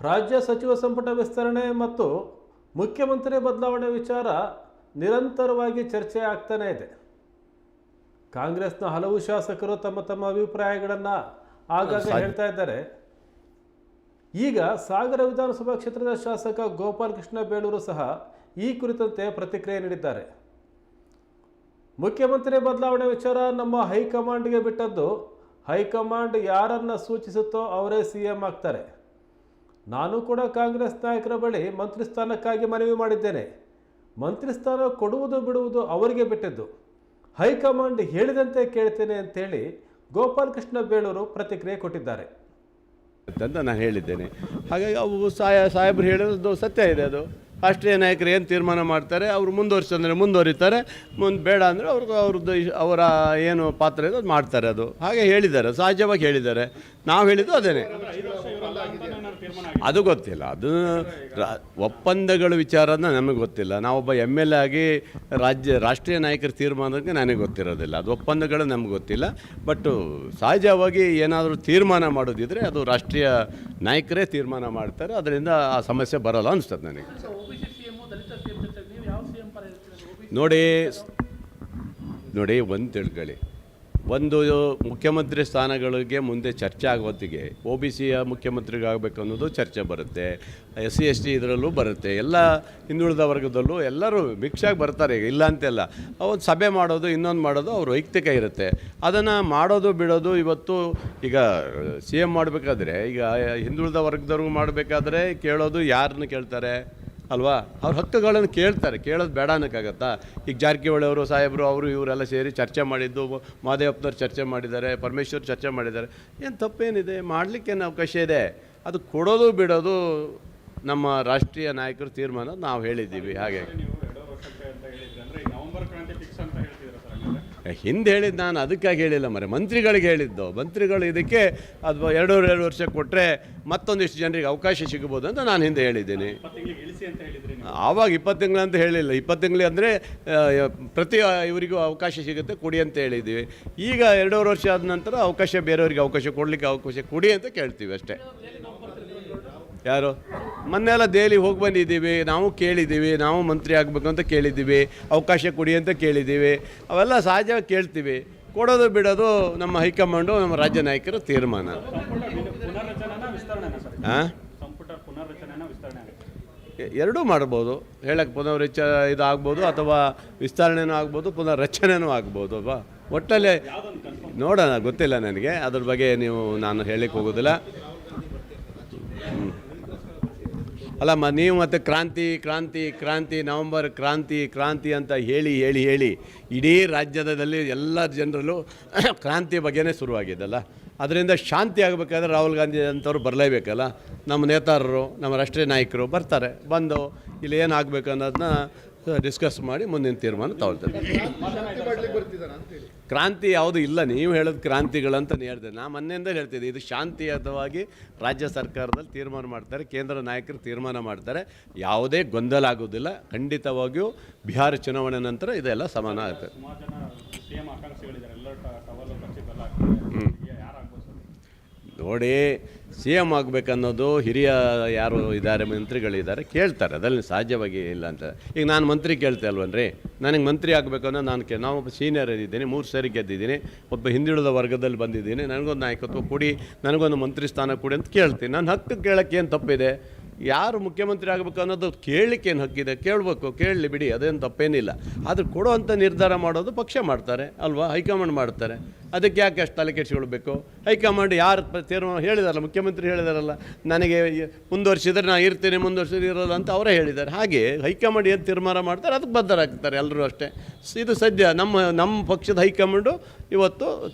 ರಾಜ್ಯ ಸಚಿವ ಸಂಪುಟ ವಿಸ್ತರಣೆ ಮತ್ತು ಮುಖ್ಯಮಂತ್ರಿ ಬದಲಾವಣೆ ವಿಚಾರ ನಿರಂತರವಾಗಿ ಚರ್ಚೆ ಆಗ್ತಾನೇ ಇದೆ. ಕಾಂಗ್ರೆಸ್ನ ಹಲವು ಶಾಸಕರು ತಮ್ಮ ತಮ್ಮ ಅಭಿಪ್ರಾಯಗಳನ್ನು ಆಗಾಗ ಹೇಳ್ತಾ ಇದ್ದಾರೆ. ಈಗ ಸಾಗರ ವಿಧಾನಸಭಾ ಕ್ಷೇತ್ರದ ಶಾಸಕ ಗೋಪಾಲ್ ಕೃಷ್ಣ ಬೇಳೂರು ಸಹ ಈ ಕುರಿತಂತೆ ಪ್ರತಿಕ್ರಿಯೆ ನೀಡಿದ್ದಾರೆ. ಮುಖ್ಯಮಂತ್ರಿ ಬದಲಾವಣೆ ವಿಚಾರ ನಮ್ಮ ಹೈಕಮಾಂಡ್ಗೆ ಬಿಟ್ಟದ್ದು ಹೈಕಮಾಂಡ್ ಯಾರನ್ನ ಸೂಚಿಸುತ್ತೋ ಅವರೇ ಸಿ ಎಂ ಆಗ್ತಾರೆ. ನಾನು ಕೂಡ ಕಾಂಗ್ರೆಸ್ ನಾಯಕರ ಬಳಿ ಮಂತ್ರಿ ಸ್ಥಾನಕ್ಕಾಗಿ ಮನವಿ ಮಾಡಿದ್ದೇನೆ. ಮಂತ್ರಿ ಸ್ಥಾನ ಕೊಡುವುದು ಬಿಡುವುದು ಅವರಿಗೆ ಬಿಟ್ಟಿದ್ದು. ಹೈಕಮಾಂಡ್ ಹೇಳಿದಂತೆ ಕೇಳ್ತೇನೆ ಅಂತೇಳಿ ಗೋಪಾಲ್ ಕೃಷ್ಣ ಬೇಳೂರು ಪ್ರತಿಕ್ರಿಯೆ ಕೊಟ್ಟಿದ್ದಾರೆ. ಅಂತ ನಾನು ಹೇಳಿದ್ದೇನೆ. ಹಾಗಾಗಿ ಅವು ಸಾಯ, ಸಾಹೇಬರು ಹೇಳೋದು ಸತ್ಯ ಇದೆ ಅದು. ರಾಷ್ಟ್ರೀಯ ನಾಯಕರು ಏನು ತೀರ್ಮಾನ ಮಾಡ್ತಾರೆ, ಅವರು ಮುಂದುವರಿಸಂದರೆ ಮುಂದುವರಿತಾರೆ, ಮುಂದೆ ಬೇಡ ಅಂದರೆ ಅವ್ರಿಗೆ ಅವ್ರದ್ದು ಅವರ ಏನು ಪಾತ್ರ ಇದೆ ಅದು ಮಾಡ್ತಾರೆ ಅದು. ಹಾಗೆ ಹೇಳಿದ್ದಾರೆ, ಸಹಜವಾಗಿ ಹೇಳಿದ್ದಾರೆ. ನಾವು ಹೇಳಿದ್ದು ಅದೇನೆ. ಅದು ಗೊತ್ತಿಲ್ಲ. ಅದು ಒಪ್ಪಂದಗಳ ವಿಚಾರನ ನಮಗೆ ಗೊತ್ತಿಲ್ಲ. ನಾವೊಬ್ಬ ಎಂ ಎಲ್ ಎ ಆಗಿ ರಾಜ್ಯ ರಾಷ್ಟ್ರೀಯ ನಾಯಕರ ತೀರ್ಮಾನಕ್ಕೆ ನನಗೆ ಗೊತ್ತಿರೋದಿಲ್ಲ. ಅದು ಒಪ್ಪಂದಗಳು ನಮ್ಗೆ ಗೊತ್ತಿಲ್ಲ. ಬಟ್ ಸಹಜವಾಗಿ ಏನಾದರೂ ತೀರ್ಮಾನ ಮಾಡೋದಿದ್ರೆ ಅದು ರಾಷ್ಟ್ರೀಯ ನಾಯಕರೇ ತೀರ್ಮಾನ ಮಾಡ್ತಾರೆ. ಅದರಿಂದ ಆ ಸಮಸ್ಯೆ ಬರಲ್ಲ ಅನಿಸ್ತದೆ ನನಗೆ. ನೋಡಿ ನೋಡಿ ಒಂದು ತಿಳ್ಕೊಳ್ಳಿ. ಒಂದು ಮುಖ್ಯಮಂತ್ರಿ ಸ್ಥಾನಗಳಿಗೆ ಮುಂದೆ ಚರ್ಚೆ ಆಗೋತ್ತಿಗೆ ಒ ಬಿ ಸಿಯ ಮುಖ್ಯಮಂತ್ರಿಗಾಗಬೇಕು ಅನ್ನೋದು ಚರ್ಚೆ ಬರುತ್ತೆ. ಎಸ್ ಸಿ, ಎಸ್ ಟಿ ಇದರಲ್ಲೂ ಬರುತ್ತೆ. ಎಲ್ಲ ಹಿಂದುಳಿದ ವರ್ಗದಲ್ಲೂ ಎಲ್ಲರೂ ಭಿಕ್ಷಾಗಿ ಬರ್ತಾರೆ ಈಗ, ಇಲ್ಲ ಅಂತೆಲ್ಲ. ಒಂದು ಸಭೆ ಮಾಡೋದು, ಇನ್ನೊಂದು ಮಾಡೋದು ಅವ್ರ ವೈಯಕ್ತಿಕ ಇರುತ್ತೆ. ಅದನ್ನು ಮಾಡೋದು, ಬಿಡೋದು ಇವತ್ತು ಈಗ ಸಿ ಎಂ ಮಾಡಬೇಕಾದ್ರೆ, ಈಗ ಹಿಂದುಳಿದ ವರ್ಗದವ್ರಿಗೂ ಮಾಡಬೇಕಾದ್ರೆ ಕೇಳೋದು ಯಾರನ್ನ ಕೇಳ್ತಾರೆ? ಅಲ್ವಾ? ಅವ್ರ ಹಕ್ಕುಗಳನ್ನು ಕೇಳ್ತಾರೆ. ಕೇಳೋದು ಬೇಡ ಅನ್ನೋಕ್ಕಾಗತ್ತಾ? ಈಗ ಜಾರಕಿಹೊಳಿ ಅವರು, ಸಾಹೇಬರು ಅವರು ಇವರೆಲ್ಲ ಸೇರಿ ಚರ್ಚೆ ಮಾಡಿದ್ದು, ಮಾದೇವಪ್ಪನವ್ರು ಚರ್ಚೆ ಮಾಡಿದ್ದಾರೆ, ಪರಮೇಶ್ವರ್ ಚರ್ಚೆ ಮಾಡಿದ್ದಾರೆ. ಏನು ತಪ್ಪೇನಿದೆ? ಮಾಡಲಿಕ್ಕೇನು ಅವಕಾಶ ಇದೆ? ಅದು ಕೊಡೋದು ಬಿಡೋದು ನಮ್ಮ ರಾಷ್ಟ್ರೀಯ ನಾಯಕರು ತೀರ್ಮಾನ ನಾವು ಹೇಳಿದ್ದೀವಿ. ಹಾಗೆ. ಹಿಂದೆ ಹೇಳಿದ್ದು ನಾನು ಅದಕ್ಕಾಗಿ ಹೇಳಿಲ್ಲ ಮರೆ. ಮಂತ್ರಿಗಳಿಗೆ ಹೇಳಿದ್ದು. ಮಂತ್ರಿಗಳು ಇದಕ್ಕೆ ಅದು ಎರಡೂವರೆ, ಎರಡು ವರ್ಷ ಕೊಟ್ಟರೆ ಮತ್ತೊಂದಿಷ್ಟು ಜನರಿಗೆ ಅವಕಾಶ ಸಿಗ್ಬೋದು ಅಂತ ನಾನು ಹಿಂದೆ ಹೇಳಿದ್ದೀನಿ. ಆವಾಗ ಇಪ್ಪತ್ತು ತಿಂಗಳು ಅಂತ ಹೇಳಿಲ್ಲ. ಇಪ್ಪತ್ತು ತಿಂಗಳು ಅಂದರೆ ಪ್ರತಿ ಇವರಿಗೂ ಅವಕಾಶ ಸಿಗುತ್ತೆ, ಕೊಡಿ ಅಂತ ಹೇಳಿದ್ದೀವಿ. ಈಗ ಎರಡೂವರೆ ವರ್ಷ ಆದ ನಂತರ ಅವಕಾಶ, ಬೇರೆಯವರಿಗೆ ಅವಕಾಶ ಕೊಡಲಿಕ್ಕೆ ಅವಕಾಶ ಕೊಡಿ ಅಂತ ಕೇಳ್ತೀವಿ ಅಷ್ಟೇ. ಯಾರು? ಮೊನ್ನೆ ಎಲ್ಲ ದೆಹಲಿ ಹೋಗಿ ಬಂದಿದ್ದೀವಿ, ನಾವು ಕೇಳಿದ್ದೀವಿ, ನಾವು ಮಂತ್ರಿ ಆಗಬೇಕು ಅಂತ ಕೇಳಿದ್ದೀವಿ, ಅವಕಾಶ ಕೊಡಿ ಅಂತ ಕೇಳಿದ್ದೀವಿ, ಅವೆಲ್ಲ ಸಹಜವಾಗಿ ಕೇಳ್ತೀವಿ. ಕೊಡೋದು ಬಿಡೋದು ನಮ್ಮ ಹೈಕಮಾಂಡು, ನಮ್ಮ ರಾಜ್ಯ ನಾಯಕರ ತೀರ್ಮಾನ. ಹಾಂ ಎರಡೂ ಮಾಡ್ಬೋದು. ಹೇಳಕ್ಕೆ ಪುನರ್ರಚ ಇದು ಆಗ್ಬೋದು ಅಥವಾ ವಿಸ್ತರಣೆನೂ ಆಗ್ಬೋದು ಪುನರ್ ರಚನೆನೂ ಆಗ್ಬೋದು ಅಲ್ವಾ? ಒಟ್ಟಲ್ಲಿ ನೋಡೋಣ, ಗೊತ್ತಿಲ್ಲ ನನಗೆ. ಅದ್ರ ಬಗ್ಗೆ ನೀವು ನಾನು ಹೇಳಕ್ಕೆ ಹೋಗೋದಿಲ್ಲ. ಅಲ್ಲಮ್ಮ ನೀವು ಮತ್ತು ಕ್ರಾಂತಿ ಕ್ರಾಂತಿ ಕ್ರಾಂತಿ, ನವಂಬರ್ ಕ್ರಾಂತಿ ಕ್ರಾಂತಿ ಅಂತ ಹೇಳಿ ಹೇಳಿ ಹೇಳಿ ಇಡೀ ರಾಜ್ಯದಲ್ಲಿ ಎಲ್ಲ ಜನರಲ್ಲೂ ಕ್ರಾಂತಿ ಬಗ್ಗೆನೇ ಶುರುವಾಗಿದ್ದಲ್ಲ ಅದರಿಂದ ಶಾಂತಿ ಆಗಬೇಕಾದ್ರೆ ರಾಹುಲ್ ಗಾಂಧಿ ಅಂಥವ್ರು ಬರಲೇಬೇಕಲ್ಲ. ನಮ್ಮ ನೇತಾರರು, ನಮ್ಮ ರಾಷ್ಟ್ರೀಯ ನಾಯಕರು ಬರ್ತಾರೆ. ಬಂದು ಇಲ್ಲಿ ಏನು ಆಗಬೇಕು ಅನ್ನೋದನ್ನ ಡಿಸ್ಕಸ್ ಮಾಡಿ ಮುಂದಿನ ತೀರ್ಮಾನ ತಗೊಳ್ತೇನೆ ಕ್ರಾಂತಿ ಯಾವುದು ಇಲ್ಲ ನೀವು ಹೇಳೋದು ಕ್ರಾಂತಿಗಳಂತ ಹೇಳ್ತೇನೆ ನಾ ಮೊನ್ನೆಯಿಂದ ಹೇಳ್ತಿದ್ದೆ ಇದು ಶಾಂತಿಯುತವಾಗಿ ರಾಜ್ಯ ಸರ್ಕಾರದಲ್ಲಿ ತೀರ್ಮಾನ ಮಾಡ್ತಾರೆ ಕೇಂದ್ರ ನಾಯಕರು ತೀರ್ಮಾನ ಮಾಡ್ತಾರೆ. ಯಾವುದೇ ಗೊಂದಲ ಆಗೋದಿಲ್ಲ ಖಂಡಿತವಾಗಿಯೂ ಬಿಹಾರ ಚುನಾವಣೆ ನಂತರ ಇದೆಲ್ಲ ಸಮಾನ ಆಗುತ್ತೆ. ನೋಡಿ, ಸಿ ಎಂ ಆಗಬೇಕನ್ನೋದು ಹಿರಿಯ ಯಾರು ಇದ್ದಾರೆ, ಮಂತ್ರಿಗಳಿದ್ದಾರೆ, ಕೇಳ್ತಾರೆ. ಅದರಲ್ಲಿ ಸಾಧ್ಯವಾಗಿ ಇಲ್ಲ ಅಂತ. ಈಗ ನಾನು ಮಂತ್ರಿ ಕೇಳ್ತೆ ಅಲ್ವನ್ರಿ? ನನಗೆ ಮಂತ್ರಿ ಆಗಬೇಕನ್ನೋ ನಾನು ಕೇ, ನಾವು ಸೀನಿಯರ್ ಇದ್ದೀನಿ, ಮೂರು ಸರಿ ಗೆದ್ದಿದ್ದೀನಿ, ಒಬ್ಬ ಹಿಂದುಳಿದ ವರ್ಗದಲ್ಲಿ ಬಂದಿದ್ದೀನಿ, ನನಗೊಂದು ನಾಯಕತ್ವ ಕೊಡಿ, ನನಗೊಂದು ಮಂತ್ರಿ ಸ್ಥಾನ ಕೊಡಿ ಅಂತ ಕೇಳ್ತೀನಿ. ನನ್ನ ಹಕ್ಕು ಕೇಳೋಕ್ಕೆ ಏನು ತಪ್ಪಿದೆ? ಯಾರು ಮುಖ್ಯಮಂತ್ರಿ ಆಗಬೇಕು ಅನ್ನೋದು ಕೇಳಲಿಕ್ಕೆ ಏನು ಹಕ್ಕಿದೆ ಕೇಳಬೇಕು, ಕೇಳಲಿ ಬಿಡಿ, ಅದೇನು ತಪ್ಪೇನಿಲ್ಲ. ಆದ್ರೆ ಕೊಡುವಂಥ ನಿರ್ಧಾರ ಮಾಡೋದು ಪಕ್ಷ ಮಾಡ್ತಾರೆ, ಅಲ್ವಾ? ಹೈಕಮಾಂಡ್ ಮಾಡ್ತಾರೆ. ಅದಕ್ಕೆ ಯಾಕೆ ಅಷ್ಟು ತಲೆ ಕೆಡಿಸಿಕೊಳ್ಬೇಕು ಹೈಕಮಾಂಡ್ ಯಾರು ತೀರ್ಮಾನ ಹೇಳಿದಾರಲ್ಲ, ಮುಖ್ಯಮಂತ್ರಿ ಹೇಳಿದಾರಲ್ಲ, ನನಗೆ ಮುಂದುವರ್ಸಿದ್ರೆ ನಾನು ಇರ್ತೀನಿ, ಮುಂದುವರ್ಸಿದ್ರೆ ಇರೋಲ್ಲ ಅಂತ ಅವರೇ ಹೇಳಿದ್ದಾರೆ. ಹಾಗೆ ಹೈಕಮಾಂಡ್ ಏನು ತೀರ್ಮಾನ ಮಾಡ್ತಾರೆ, ಅದಕ್ಕೆ ಬದ್ಧರಾಗ್ತಾರೆ ಎಲ್ಲರೂ ಅಷ್ಟೇ. ಇದು ಸದ್ಯ ನಮ್ಮ ನಮ್ಮ ಪಕ್ಷದ ಹೈಕಮಾಂಡು ಇವತ್ತು